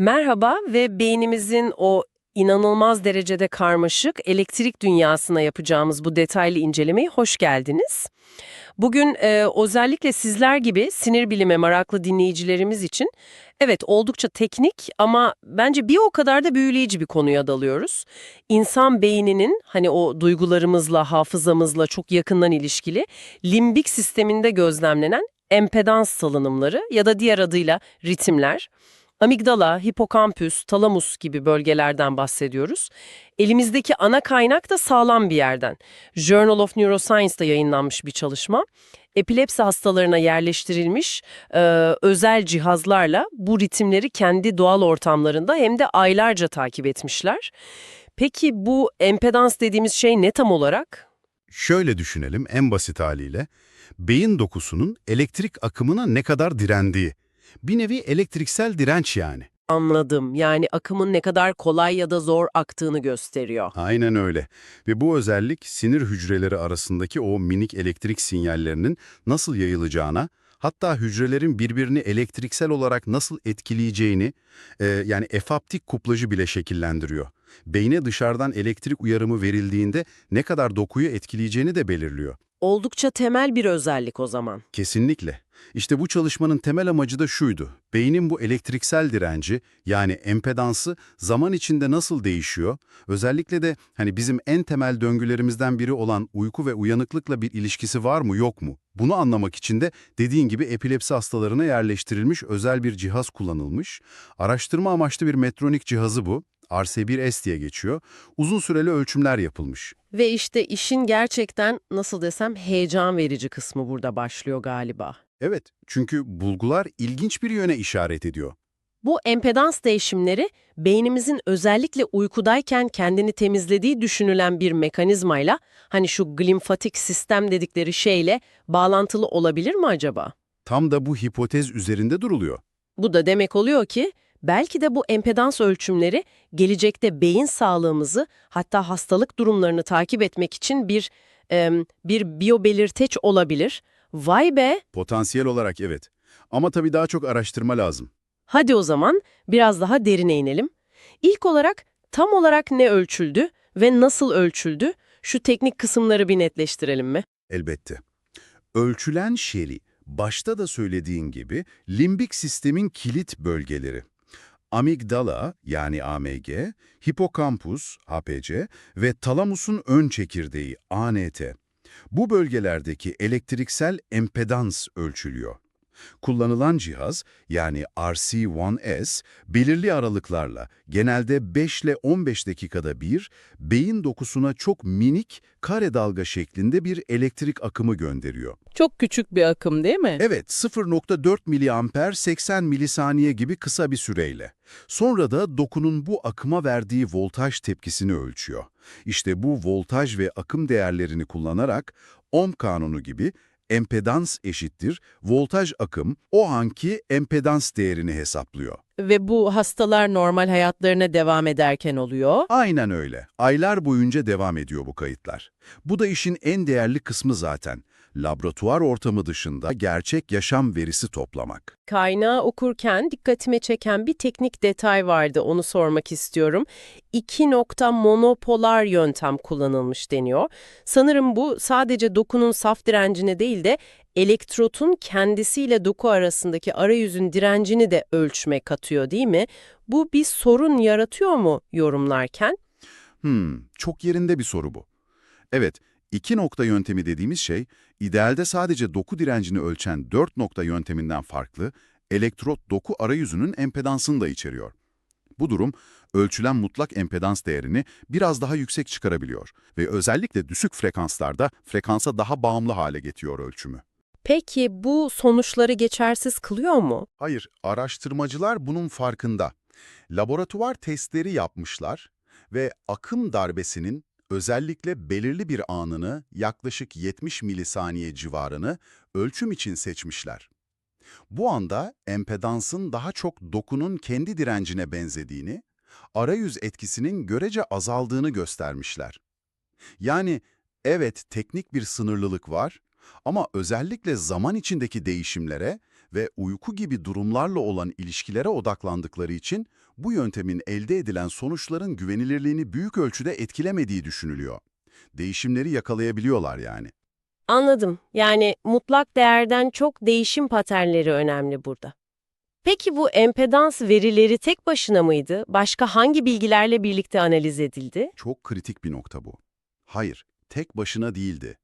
Merhaba ve beynimizin o inanılmaz derecede karmaşık elektrik dünyasına yapacağımız bu detaylı incelemeyi hoş geldiniz. Bugün e, özellikle sizler gibi sinir bilime meraklı dinleyicilerimiz için evet oldukça teknik ama bence bir o kadar da büyüleyici bir konuya dalıyoruz. İnsan beyninin hani o duygularımızla, hafızamızla çok yakından ilişkili limbik sisteminde gözlemlenen empedans salınımları ya da diğer adıyla ritimler. Amigdala, hipokampüs, talamus gibi bölgelerden bahsediyoruz. Elimizdeki ana kaynak da sağlam bir yerden. Journal of Neuroscience'da yayınlanmış bir çalışma. Epilepsi hastalarına yerleştirilmiş e, özel cihazlarla bu ritimleri kendi doğal ortamlarında hem de aylarca takip etmişler. Peki bu empedans dediğimiz şey ne tam olarak? Şöyle düşünelim en basit haliyle. Beyin dokusunun elektrik akımına ne kadar direndiği. Bir nevi elektriksel direnç yani. Anladım. Yani akımın ne kadar kolay ya da zor aktığını gösteriyor. Aynen öyle. Ve bu özellik sinir hücreleri arasındaki o minik elektrik sinyallerinin nasıl yayılacağına, hatta hücrelerin birbirini elektriksel olarak nasıl etkileyeceğini, e, yani efaptik kuplajı bile şekillendiriyor. Beyne dışarıdan elektrik uyarımı verildiğinde ne kadar dokuyu etkileyeceğini de belirliyor. Oldukça temel bir özellik o zaman. Kesinlikle. İşte bu çalışmanın temel amacı da şuydu. Beynin bu elektriksel direnci yani empedansı zaman içinde nasıl değişiyor? Özellikle de hani bizim en temel döngülerimizden biri olan uyku ve uyanıklıkla bir ilişkisi var mı yok mu? Bunu anlamak için de dediğin gibi epilepsi hastalarına yerleştirilmiş özel bir cihaz kullanılmış. Araştırma amaçlı bir metronik cihazı bu. RC1S diye geçiyor. Uzun süreli ölçümler yapılmış. Ve işte işin gerçekten nasıl desem heyecan verici kısmı burada başlıyor galiba. Evet, çünkü bulgular ilginç bir yöne işaret ediyor. Bu empedans değişimleri beynimizin özellikle uykudayken kendini temizlediği düşünülen bir mekanizmayla hani şu glimfatik sistem dedikleri şeyle bağlantılı olabilir mi acaba? Tam da bu hipotez üzerinde duruluyor. Bu da demek oluyor ki belki de bu empedans ölçümleri gelecekte beyin sağlığımızı hatta hastalık durumlarını takip etmek için bir bir biyobelirteç olabilir. Vay be! Potansiyel olarak evet. Ama tabii daha çok araştırma lazım. Hadi o zaman biraz daha derine inelim. İlk olarak tam olarak ne ölçüldü ve nasıl ölçüldü? Şu teknik kısımları bir netleştirelim mi? Elbette. Ölçülen şeri, başta da söylediğin gibi limbik sistemin kilit bölgeleri. Amigdala yani AMG, hipokampus HPC ve talamusun ön çekirdeği ANT. Bu bölgelerdeki elektriksel empedans ölçülüyor. Kullanılan cihaz yani RC1S belirli aralıklarla genelde 5 ile 15 dakikada bir beyin dokusuna çok minik kare dalga şeklinde bir elektrik akımı gönderiyor. Çok küçük bir akım değil mi? Evet 0.4 miliamper 80 milisaniye gibi kısa bir süreyle. Sonra da dokunun bu akıma verdiği voltaj tepkisini ölçüyor. İşte bu voltaj ve akım değerlerini kullanarak Ohm kanunu gibi empedans eşittir voltaj akım o anki empedans değerini hesaplıyor. Ve bu hastalar normal hayatlarına devam ederken oluyor. Aynen öyle. Aylar boyunca devam ediyor bu kayıtlar. Bu da işin en değerli kısmı zaten. Laboratuvar ortamı dışında gerçek yaşam verisi toplamak. Kaynağı okurken dikkatime çeken bir teknik detay vardı, onu sormak istiyorum. İki nokta monopolar yöntem kullanılmış deniyor. Sanırım bu sadece dokunun saf direncini değil de elektrotun kendisiyle doku arasındaki arayüzün direncini de ölçme katıyor değil mi? Bu bir sorun yaratıyor mu yorumlarken? Hmm, çok yerinde bir soru bu. Evet, iki nokta yöntemi dediğimiz şey, idealde sadece doku direncini ölçen dört nokta yönteminden farklı, elektrot doku arayüzünün empedansını da içeriyor. Bu durum, ölçülen mutlak empedans değerini biraz daha yüksek çıkarabiliyor ve özellikle düşük frekanslarda frekansa daha bağımlı hale getiriyor ölçümü. Peki bu sonuçları geçersiz kılıyor mu? Hayır, araştırmacılar bunun farkında. Laboratuvar testleri yapmışlar ve akım darbesinin özellikle belirli bir anını yaklaşık 70 milisaniye civarını ölçüm için seçmişler. Bu anda empedansın daha çok dokunun kendi direncine benzediğini, arayüz etkisinin görece azaldığını göstermişler. Yani evet teknik bir sınırlılık var ama özellikle zaman içindeki değişimlere ve uyku gibi durumlarla olan ilişkilere odaklandıkları için bu yöntemin elde edilen sonuçların güvenilirliğini büyük ölçüde etkilemediği düşünülüyor. Değişimleri yakalayabiliyorlar yani. Anladım. Yani mutlak değerden çok değişim paternleri önemli burada. Peki bu empedans verileri tek başına mıydı? Başka hangi bilgilerle birlikte analiz edildi? Çok kritik bir nokta bu. Hayır, tek başına değildi.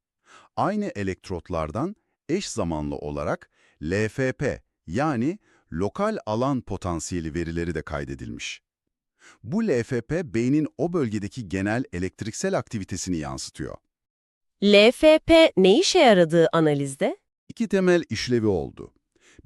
Aynı elektrotlardan eş zamanlı olarak LFP yani lokal alan potansiyeli verileri de kaydedilmiş. Bu LFP beynin o bölgedeki genel elektriksel aktivitesini yansıtıyor. LFP ne işe yaradığı analizde? İki temel işlevi oldu.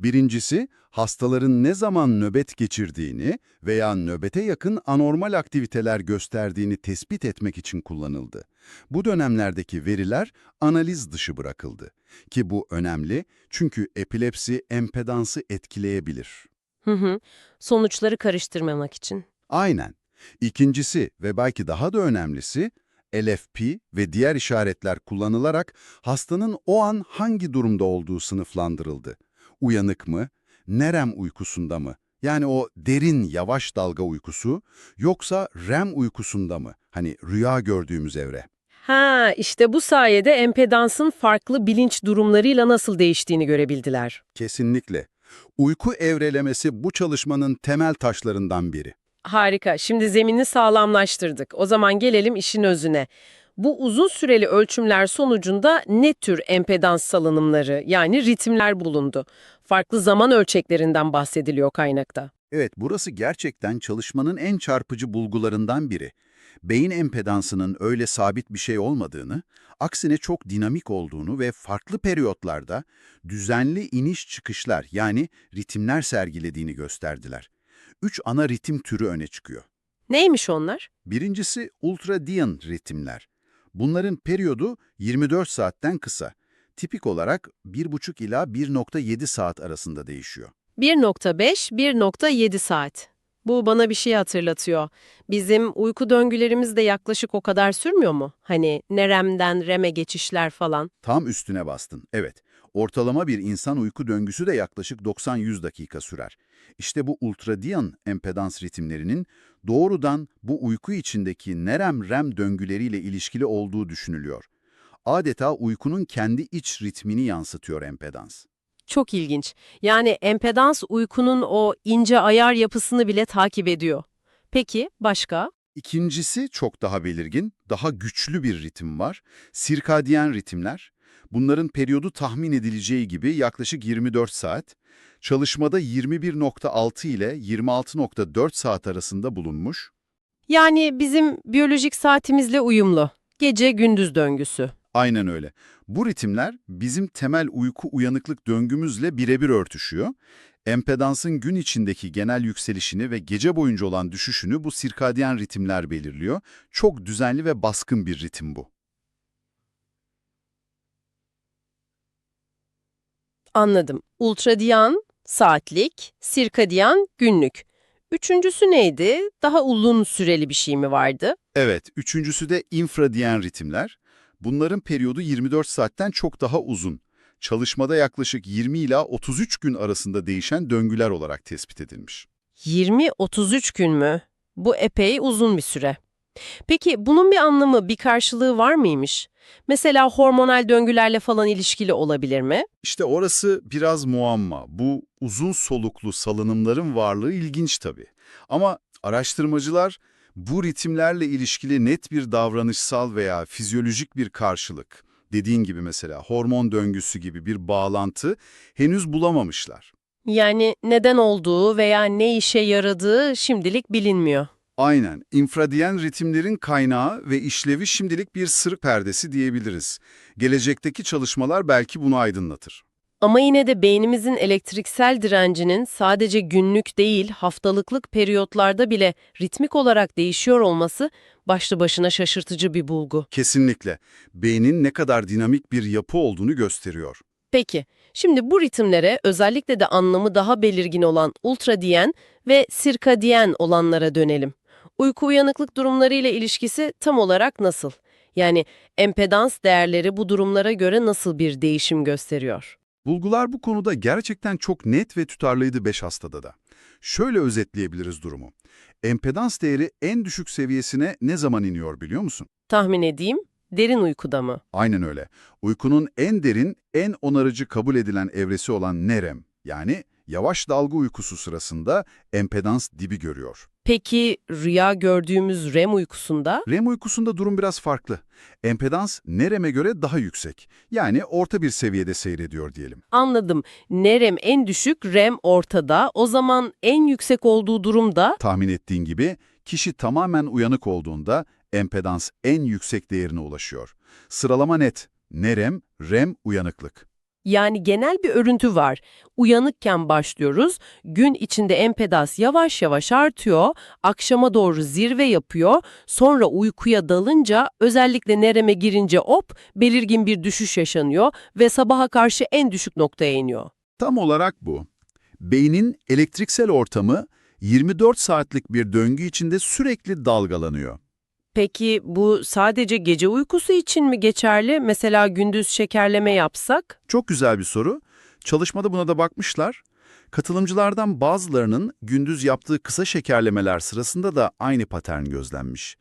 Birincisi, hastaların ne zaman nöbet geçirdiğini veya nöbete yakın anormal aktiviteler gösterdiğini tespit etmek için kullanıldı. Bu dönemlerdeki veriler analiz dışı bırakıldı. Ki bu önemli çünkü epilepsi empedansı etkileyebilir. Hı hı. Sonuçları karıştırmamak için. Aynen. İkincisi ve belki daha da önemlisi, LFP ve diğer işaretler kullanılarak hastanın o an hangi durumda olduğu sınıflandırıldı. Uyanık mı? Nerem uykusunda mı? Yani o derin yavaş dalga uykusu yoksa REM uykusunda mı? Hani rüya gördüğümüz evre. Ha, işte bu sayede empedansın farklı bilinç durumlarıyla nasıl değiştiğini görebildiler. Kesinlikle. Uyku evrelemesi bu çalışmanın temel taşlarından biri. Harika. Şimdi zemini sağlamlaştırdık. O zaman gelelim işin özüne. Bu uzun süreli ölçümler sonucunda ne tür empedans salınımları yani ritimler bulundu? Farklı zaman ölçeklerinden bahsediliyor kaynakta. Evet, burası gerçekten çalışmanın en çarpıcı bulgularından biri. Beyin empedansının öyle sabit bir şey olmadığını, aksine çok dinamik olduğunu ve farklı periyotlarda düzenli iniş çıkışlar yani ritimler sergilediğini gösterdiler. Üç ana ritim türü öne çıkıyor. Neymiş onlar? Birincisi ultradian ritimler. Bunların periyodu 24 saatten kısa. Tipik olarak 1,5 ila 1,7 saat arasında değişiyor. 1.5-1.7 saat. Bu bana bir şey hatırlatıyor. Bizim uyku döngülerimiz de yaklaşık o kadar sürmüyor mu? Hani neremden reme geçişler falan. Tam üstüne bastın. Evet, ortalama bir insan uyku döngüsü de yaklaşık 90-100 dakika sürer. İşte bu ultradian empedans ritimlerinin doğrudan bu uyku içindeki nerem-rem döngüleriyle ilişkili olduğu düşünülüyor. Adeta uykunun kendi iç ritmini yansıtıyor empedans. Çok ilginç. Yani empedans uykunun o ince ayar yapısını bile takip ediyor. Peki başka? İkincisi çok daha belirgin, daha güçlü bir ritim var. Sirkadiyen ritimler. Bunların periyodu tahmin edileceği gibi yaklaşık 24 saat. Çalışmada 21.6 ile 26.4 saat arasında bulunmuş. Yani bizim biyolojik saatimizle uyumlu. Gece gündüz döngüsü. Aynen öyle. Bu ritimler bizim temel uyku uyanıklık döngümüzle birebir örtüşüyor. Empedansın gün içindeki genel yükselişini ve gece boyunca olan düşüşünü bu sirkadiyen ritimler belirliyor. Çok düzenli ve baskın bir ritim bu. Anladım. Ultradiyan, saatlik, sirkadiyan, günlük. Üçüncüsü neydi? Daha uzun süreli bir şey mi vardı? Evet, üçüncüsü de infradiyen ritimler. Bunların periyodu 24 saatten çok daha uzun. Çalışmada yaklaşık 20 ila 33 gün arasında değişen döngüler olarak tespit edilmiş. 20-33 gün mü? Bu epey uzun bir süre. Peki bunun bir anlamı, bir karşılığı var mıymış? Mesela hormonal döngülerle falan ilişkili olabilir mi? İşte orası biraz muamma. Bu uzun soluklu salınımların varlığı ilginç tabii. Ama araştırmacılar bu ritimlerle ilişkili net bir davranışsal veya fizyolojik bir karşılık, dediğin gibi mesela hormon döngüsü gibi bir bağlantı henüz bulamamışlar. Yani neden olduğu veya ne işe yaradığı şimdilik bilinmiyor. Aynen, infradiyen ritimlerin kaynağı ve işlevi şimdilik bir sır perdesi diyebiliriz. Gelecekteki çalışmalar belki bunu aydınlatır. Ama yine de beynimizin elektriksel direncinin sadece günlük değil, haftalıklık periyotlarda bile ritmik olarak değişiyor olması başlı başına şaşırtıcı bir bulgu. Kesinlikle. Beynin ne kadar dinamik bir yapı olduğunu gösteriyor. Peki, şimdi bu ritimlere özellikle de anlamı daha belirgin olan ultradiyen ve sirkadiyen olanlara dönelim. Uyku uyanıklık durumlarıyla ilişkisi tam olarak nasıl? Yani empedans değerleri bu durumlara göre nasıl bir değişim gösteriyor? Bulgular bu konuda gerçekten çok net ve tutarlıydı 5 hastada da. Şöyle özetleyebiliriz durumu. Empedans değeri en düşük seviyesine ne zaman iniyor biliyor musun? Tahmin edeyim, derin uykuda mı? Aynen öyle. Uykunun en derin, en onarıcı kabul edilen evresi olan NEREM, yani yavaş dalga uykusu sırasında empedans dibi görüyor. Peki rüya gördüğümüz REM uykusunda? REM uykusunda durum biraz farklı. Empedans NEREM'e göre daha yüksek. Yani orta bir seviyede seyrediyor diyelim. Anladım. Ne REM en düşük, REM ortada. O zaman en yüksek olduğu durumda Tahmin ettiğin gibi kişi tamamen uyanık olduğunda empedans en yüksek değerine ulaşıyor. Sıralama net. NEREM, REM uyanıklık. Yani genel bir örüntü var. Uyanıkken başlıyoruz. Gün içinde empedas yavaş yavaş artıyor. Akşama doğru zirve yapıyor. Sonra uykuya dalınca özellikle nereme girince hop belirgin bir düşüş yaşanıyor ve sabaha karşı en düşük noktaya iniyor. Tam olarak bu. Beynin elektriksel ortamı 24 saatlik bir döngü içinde sürekli dalgalanıyor. Peki bu sadece gece uykusu için mi geçerli? Mesela gündüz şekerleme yapsak? Çok güzel bir soru. Çalışmada buna da bakmışlar. Katılımcılardan bazılarının gündüz yaptığı kısa şekerlemeler sırasında da aynı patern gözlenmiş.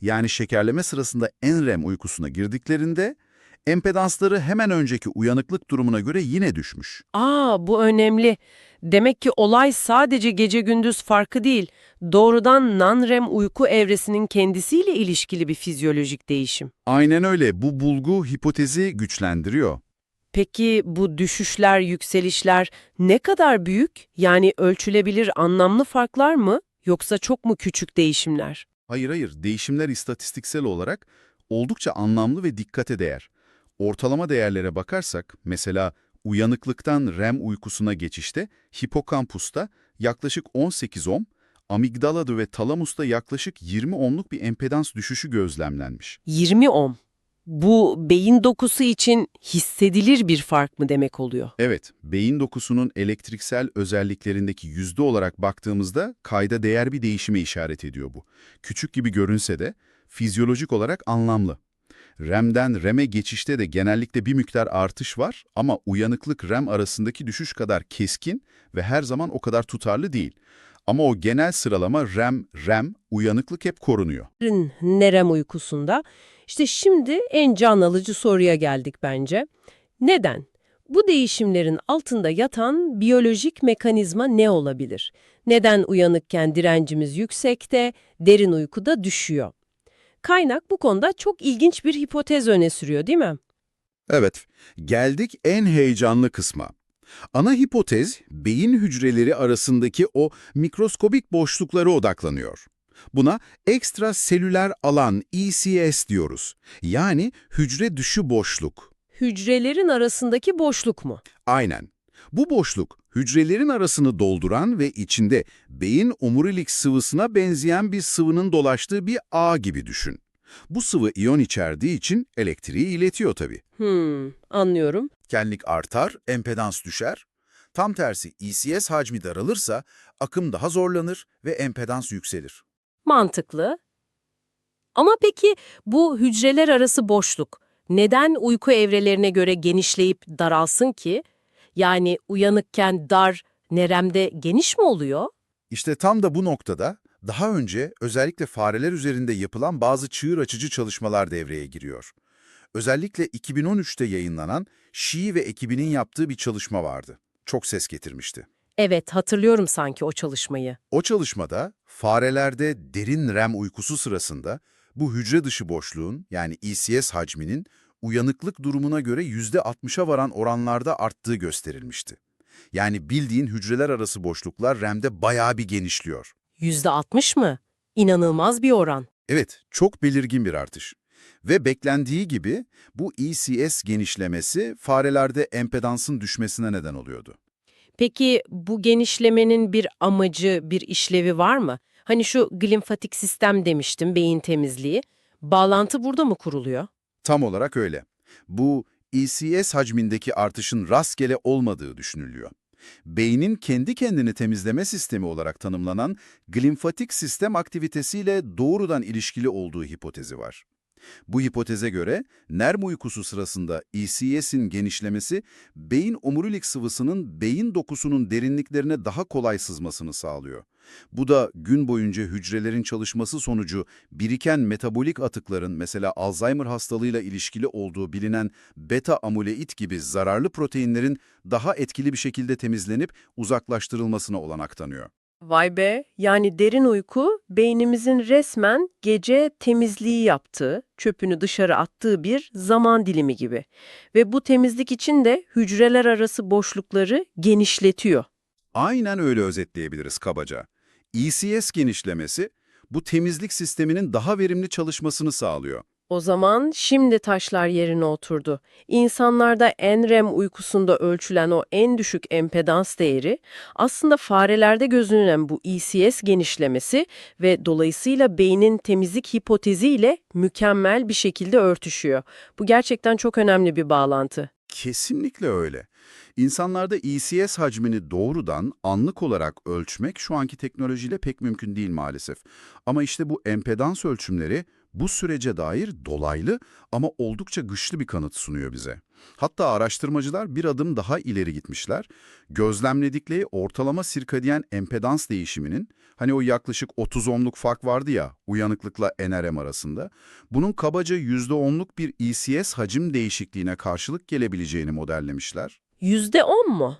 Yani şekerleme sırasında en REM uykusuna girdiklerinde empedansları hemen önceki uyanıklık durumuna göre yine düşmüş. Aa bu önemli. Demek ki olay sadece gece gündüz farkı değil, doğrudan non-REM uyku evresinin kendisiyle ilişkili bir fizyolojik değişim. Aynen öyle. Bu bulgu hipotezi güçlendiriyor. Peki bu düşüşler, yükselişler ne kadar büyük? Yani ölçülebilir anlamlı farklar mı? Yoksa çok mu küçük değişimler? Hayır hayır, değişimler istatistiksel olarak oldukça anlamlı ve dikkate değer. Ortalama değerlere bakarsak, mesela uyanıklıktan REM uykusuna geçişte hipokampusta yaklaşık 18 ohm, amigdalada ve talamusta yaklaşık 20 ohmluk bir empedans düşüşü gözlemlenmiş. 20 ohm. Bu beyin dokusu için hissedilir bir fark mı demek oluyor? Evet, beyin dokusunun elektriksel özelliklerindeki yüzde olarak baktığımızda kayda değer bir değişime işaret ediyor bu. Küçük gibi görünse de fizyolojik olarak anlamlı. REM'den REM'e geçişte de genellikle bir miktar artış var ama uyanıklık REM arasındaki düşüş kadar keskin ve her zaman o kadar tutarlı değil. Ama o genel sıralama REM, REM, uyanıklık hep korunuyor. Nerem uykusunda. İşte şimdi en can alıcı soruya geldik bence. Neden? Bu değişimlerin altında yatan biyolojik mekanizma ne olabilir? Neden uyanıkken direncimiz yüksekte, derin uykuda düşüyor? Kaynak bu konuda çok ilginç bir hipotez öne sürüyor değil mi? Evet, geldik en heyecanlı kısma. Ana hipotez, beyin hücreleri arasındaki o mikroskobik boşluklara odaklanıyor. Buna ekstraselüler alan ECS diyoruz. Yani hücre dışı boşluk. Hücrelerin arasındaki boşluk mu? Aynen. Bu boşluk, hücrelerin arasını dolduran ve içinde beyin omurilik sıvısına benzeyen bir sıvının dolaştığı bir ağ gibi düşün. Bu sıvı iyon içerdiği için elektriği iletiyor tabii. Hmm, anlıyorum. Kenlik artar, empedans düşer. Tam tersi ECS hacmi daralırsa akım daha zorlanır ve empedans yükselir. Mantıklı. Ama peki bu hücreler arası boşluk neden uyku evrelerine göre genişleyip daralsın ki? Yani uyanıkken dar, neremde geniş mi oluyor? İşte tam da bu noktada daha önce özellikle fareler üzerinde yapılan bazı çığır açıcı çalışmalar devreye giriyor. Özellikle 2013'te yayınlanan Şii ve ekibinin yaptığı bir çalışma vardı. Çok ses getirmişti. Evet, hatırlıyorum sanki o çalışmayı. O çalışmada farelerde derin REM uykusu sırasında bu hücre dışı boşluğun yani ECS hacminin uyanıklık durumuna göre %60'a varan oranlarda arttığı gösterilmişti. Yani bildiğin hücreler arası boşluklar REM'de bayağı bir genişliyor. %60 mı? İnanılmaz bir oran. Evet, çok belirgin bir artış. Ve beklendiği gibi bu ECS genişlemesi farelerde empedansın düşmesine neden oluyordu. Peki bu genişlemenin bir amacı, bir işlevi var mı? Hani şu glimfatik sistem demiştim, beyin temizliği. Bağlantı burada mı kuruluyor? Tam olarak öyle. Bu ECS hacmindeki artışın rastgele olmadığı düşünülüyor. Beynin kendi kendini temizleme sistemi olarak tanımlanan glimfatik sistem aktivitesiyle doğrudan ilişkili olduğu hipotezi var. Bu hipoteze göre NERM uykusu sırasında ECS'in genişlemesi beyin omurilik sıvısının beyin dokusunun derinliklerine daha kolay sızmasını sağlıyor. Bu da gün boyunca hücrelerin çalışması sonucu biriken metabolik atıkların mesela Alzheimer hastalığıyla ilişkili olduğu bilinen beta amuleid gibi zararlı proteinlerin daha etkili bir şekilde temizlenip uzaklaştırılmasına olanak tanıyor. Vay be, yani derin uyku beynimizin resmen gece temizliği yaptığı, çöpünü dışarı attığı bir zaman dilimi gibi. Ve bu temizlik için de hücreler arası boşlukları genişletiyor. Aynen öyle özetleyebiliriz kabaca. ECS genişlemesi bu temizlik sisteminin daha verimli çalışmasını sağlıyor. O zaman şimdi taşlar yerine oturdu. İnsanlarda en REM uykusunda ölçülen o en düşük empedans değeri aslında farelerde gözlenen bu ECS genişlemesi ve dolayısıyla beynin temizlik hipoteziyle mükemmel bir şekilde örtüşüyor. Bu gerçekten çok önemli bir bağlantı. Kesinlikle öyle. İnsanlarda ECS hacmini doğrudan anlık olarak ölçmek şu anki teknolojiyle pek mümkün değil maalesef. Ama işte bu empedans ölçümleri bu sürece dair dolaylı ama oldukça güçlü bir kanıt sunuyor bize. Hatta araştırmacılar bir adım daha ileri gitmişler. Gözlemledikleri ortalama sirkadiyen empedans değişiminin, hani o yaklaşık 30 ohmluk fark vardı ya uyanıklıkla NRM arasında, bunun kabaca %10'luk bir ECS hacim değişikliğine karşılık gelebileceğini modellemişler. %10 mu?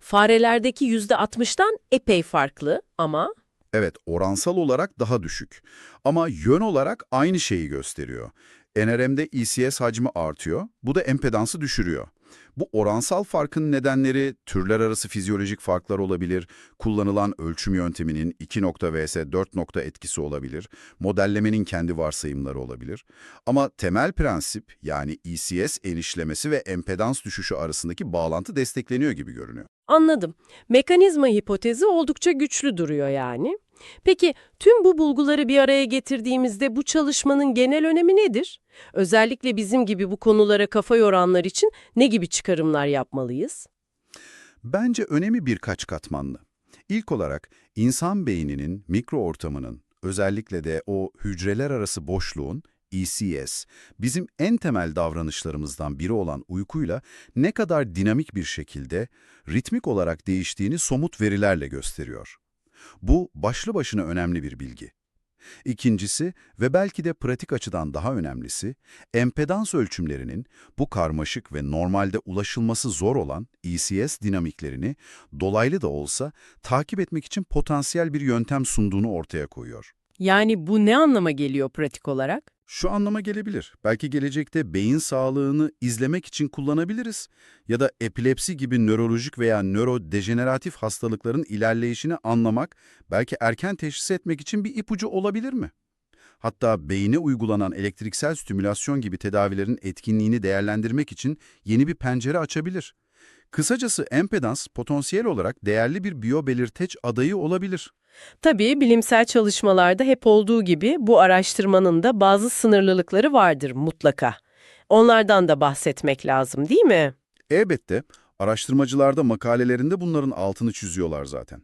Farelerdeki %60'dan epey farklı ama... Evet, oransal olarak daha düşük. Ama yön olarak aynı şeyi gösteriyor. NRM'de ECS hacmi artıyor, bu da empedansı düşürüyor. Bu oransal farkın nedenleri türler arası fizyolojik farklar olabilir, kullanılan ölçüm yönteminin 2 nokta vs 4 nokta etkisi olabilir, modellemenin kendi varsayımları olabilir. Ama temel prensip yani ECS enişlemesi ve empedans düşüşü arasındaki bağlantı destekleniyor gibi görünüyor. Anladım. Mekanizma hipotezi oldukça güçlü duruyor yani. Peki tüm bu bulguları bir araya getirdiğimizde bu çalışmanın genel önemi nedir? Özellikle bizim gibi bu konulara kafa yoranlar için ne gibi çıkarımlar yapmalıyız? Bence önemi birkaç katmanlı. İlk olarak insan beyninin mikro ortamının, özellikle de o hücreler arası boşluğun, ECS, bizim en temel davranışlarımızdan biri olan uykuyla ne kadar dinamik bir şekilde, ritmik olarak değiştiğini somut verilerle gösteriyor. Bu başlı başına önemli bir bilgi. İkincisi ve belki de pratik açıdan daha önemlisi, empedans ölçümlerinin bu karmaşık ve normalde ulaşılması zor olan ECS dinamiklerini dolaylı da olsa takip etmek için potansiyel bir yöntem sunduğunu ortaya koyuyor. Yani bu ne anlama geliyor pratik olarak? Şu anlama gelebilir. Belki gelecekte beyin sağlığını izlemek için kullanabiliriz. Ya da epilepsi gibi nörolojik veya nörodejeneratif hastalıkların ilerleyişini anlamak, belki erken teşhis etmek için bir ipucu olabilir mi? Hatta beyine uygulanan elektriksel stimülasyon gibi tedavilerin etkinliğini değerlendirmek için yeni bir pencere açabilir. Kısacası empedans potansiyel olarak değerli bir biyobelirteç adayı olabilir. Tabii bilimsel çalışmalarda hep olduğu gibi bu araştırmanın da bazı sınırlılıkları vardır mutlaka. Onlardan da bahsetmek lazım değil mi? Elbette araştırmacılar da makalelerinde bunların altını çiziyorlar zaten.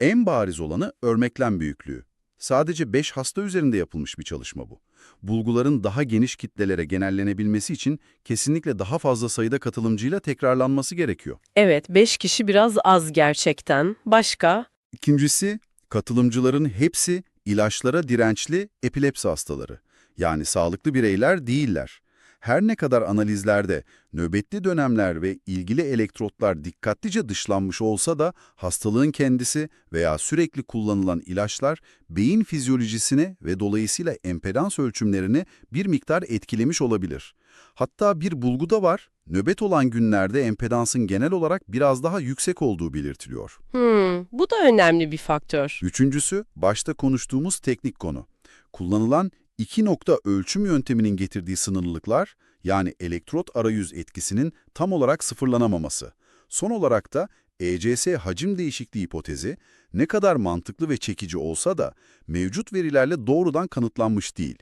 En bariz olanı örmeklem büyüklüğü. Sadece 5 hasta üzerinde yapılmış bir çalışma bu. Bulguların daha geniş kitlelere genellenebilmesi için kesinlikle daha fazla sayıda katılımcıyla tekrarlanması gerekiyor. Evet, 5 kişi biraz az gerçekten. Başka? İkincisi, katılımcıların hepsi ilaçlara dirençli epilepsi hastaları. Yani sağlıklı bireyler değiller. Her ne kadar analizlerde nöbetli dönemler ve ilgili elektrotlar dikkatlice dışlanmış olsa da hastalığın kendisi veya sürekli kullanılan ilaçlar beyin fizyolojisine ve dolayısıyla empedans ölçümlerini bir miktar etkilemiş olabilir. Hatta bir bulgu da var, nöbet olan günlerde empedansın genel olarak biraz daha yüksek olduğu belirtiliyor. Hmm, bu da önemli bir faktör. Üçüncüsü, başta konuştuğumuz teknik konu. Kullanılan iki nokta ölçüm yönteminin getirdiği sınırlılıklar, yani elektrot arayüz etkisinin tam olarak sıfırlanamaması. Son olarak da ECS hacim değişikliği hipotezi ne kadar mantıklı ve çekici olsa da mevcut verilerle doğrudan kanıtlanmış değil.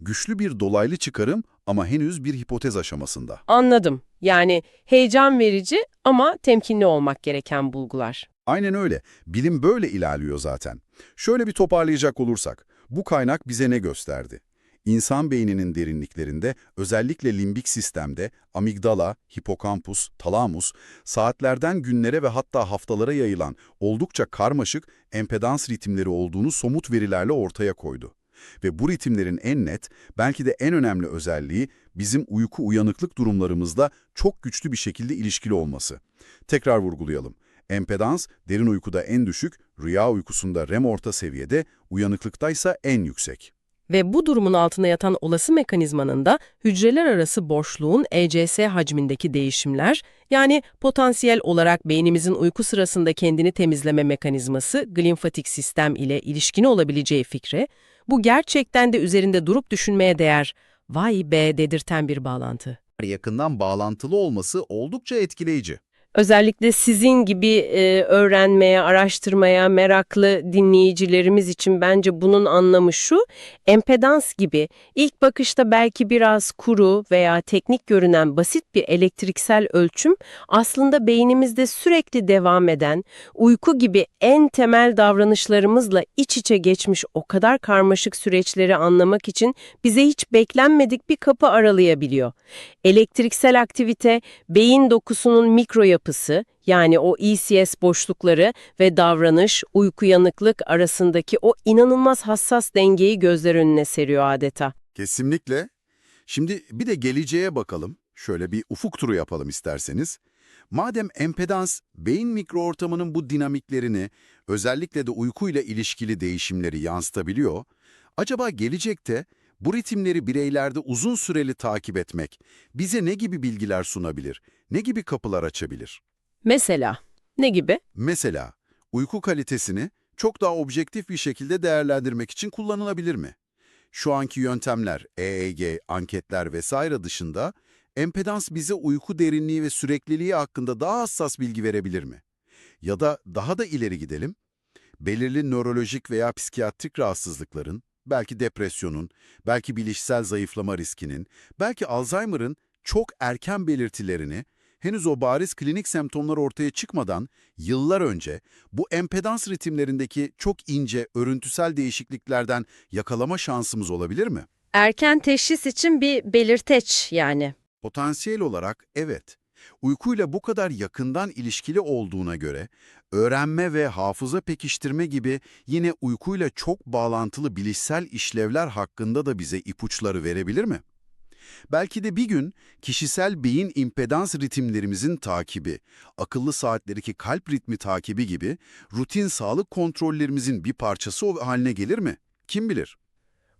Güçlü bir dolaylı çıkarım ama henüz bir hipotez aşamasında. Anladım. Yani heyecan verici ama temkinli olmak gereken bulgular. Aynen öyle. Bilim böyle ilerliyor zaten. Şöyle bir toparlayacak olursak, bu kaynak bize ne gösterdi? İnsan beyninin derinliklerinde, özellikle limbik sistemde, amigdala, hipokampus, talamus, saatlerden günlere ve hatta haftalara yayılan oldukça karmaşık empedans ritimleri olduğunu somut verilerle ortaya koydu. Ve bu ritimlerin en net, belki de en önemli özelliği bizim uyku uyanıklık durumlarımızla çok güçlü bir şekilde ilişkili olması. Tekrar vurgulayalım. Empedans, derin uykuda en düşük, rüya uykusunda REM orta seviyede, uyanıklıktaysa en yüksek. Ve bu durumun altında yatan olası mekanizmanın da hücreler arası boşluğun ECS hacmindeki değişimler, yani potansiyel olarak beynimizin uyku sırasında kendini temizleme mekanizması glimfatik sistem ile ilişkini olabileceği fikri, bu gerçekten de üzerinde durup düşünmeye değer, vay be dedirten bir bağlantı. Yakından bağlantılı olması oldukça etkileyici. Özellikle sizin gibi e, öğrenmeye, araştırmaya meraklı dinleyicilerimiz için bence bunun anlamı şu, empedans gibi ilk bakışta belki biraz kuru veya teknik görünen basit bir elektriksel ölçüm aslında beynimizde sürekli devam eden, uyku gibi en temel davranışlarımızla iç içe geçmiş o kadar karmaşık süreçleri anlamak için bize hiç beklenmedik bir kapı aralayabiliyor. Elektriksel aktivite, beyin dokusunun mikro yapısı, yani o ECS boşlukları ve davranış, uyku yanıklık arasındaki o inanılmaz hassas dengeyi gözler önüne seriyor adeta. Kesinlikle. Şimdi bir de geleceğe bakalım. Şöyle bir ufuk turu yapalım isterseniz. Madem empedans, beyin mikroortamının bu dinamiklerini, özellikle de uykuyla ilişkili değişimleri yansıtabiliyor, acaba gelecekte bu ritimleri bireylerde uzun süreli takip etmek bize ne gibi bilgiler sunabilir, ne gibi kapılar açabilir? Mesela, ne gibi? Mesela, uyku kalitesini çok daha objektif bir şekilde değerlendirmek için kullanılabilir mi? Şu anki yöntemler, EEG, anketler vesaire dışında, empedans bize uyku derinliği ve sürekliliği hakkında daha hassas bilgi verebilir mi? Ya da daha da ileri gidelim, belirli nörolojik veya psikiyatrik rahatsızlıkların, belki depresyonun, belki bilişsel zayıflama riskinin, belki Alzheimer'ın çok erken belirtilerini, henüz o bariz klinik semptomlar ortaya çıkmadan yıllar önce bu empedans ritimlerindeki çok ince, örüntüsel değişikliklerden yakalama şansımız olabilir mi? Erken teşhis için bir belirteç yani. Potansiyel olarak evet. Uykuyla bu kadar yakından ilişkili olduğuna göre öğrenme ve hafıza pekiştirme gibi yine uykuyla çok bağlantılı bilişsel işlevler hakkında da bize ipuçları verebilir mi? Belki de bir gün kişisel beyin impedans ritimlerimizin takibi, akıllı saatlerdeki kalp ritmi takibi gibi rutin sağlık kontrollerimizin bir parçası haline gelir mi? Kim bilir?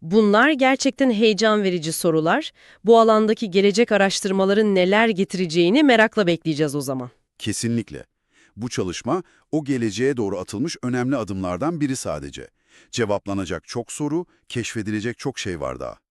Bunlar gerçekten heyecan verici sorular. Bu alandaki gelecek araştırmaların neler getireceğini merakla bekleyeceğiz o zaman. Kesinlikle. Bu çalışma o geleceğe doğru atılmış önemli adımlardan biri sadece. Cevaplanacak çok soru, keşfedilecek çok şey var daha.